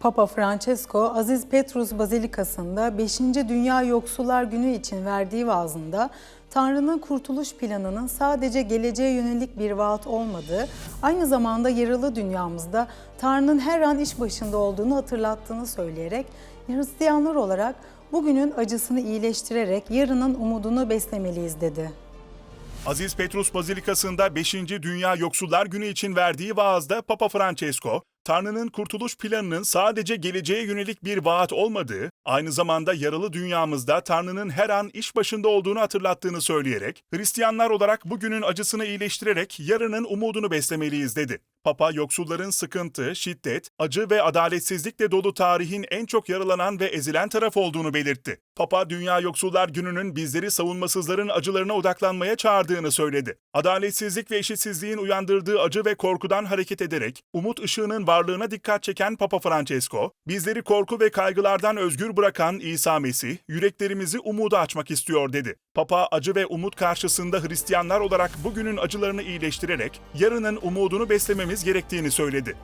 Papa Francesco, Aziz Petrus Bazilikası'nda 5. Dünya Yoksullar Günü için verdiği vaazında Tanrı'nın kurtuluş planının sadece geleceğe yönelik bir vaat olmadığı, aynı zamanda yaralı dünyamızda Tanrı'nın her an iş başında olduğunu hatırlattığını söyleyerek Hristiyanlar olarak bugünün acısını iyileştirerek yarının umudunu beslemeliyiz dedi. Aziz Petrus Bazilikası'nda 5. Dünya Yoksullar Günü için verdiği vaazda Papa Francesco, Tanrı'nın kurtuluş planının sadece geleceğe yönelik bir vaat olmadığı, aynı zamanda yaralı dünyamızda Tanrı'nın her an iş başında olduğunu hatırlattığını söyleyerek, Hristiyanlar olarak bugünün acısını iyileştirerek yarının umudunu beslemeliyiz dedi. Papa yoksulların sıkıntı, şiddet, acı ve adaletsizlikle dolu tarihin en çok yaralanan ve ezilen taraf olduğunu belirtti. Papa Dünya Yoksullar Günü'nün bizleri savunmasızların acılarına odaklanmaya çağırdığını söyledi. Adaletsizlik ve eşitsizliğin uyandırdığı acı ve korkudan hareket ederek umut ışığının varlığına dikkat çeken Papa Francesco, bizleri korku ve kaygılardan özgür bırakan İsa Mesih, yüreklerimizi umuda açmak istiyor dedi. Papa acı ve umut karşısında Hristiyanlar olarak bugünün acılarını iyileştirerek yarının umudunu beslememiz gerektiğini söyledi.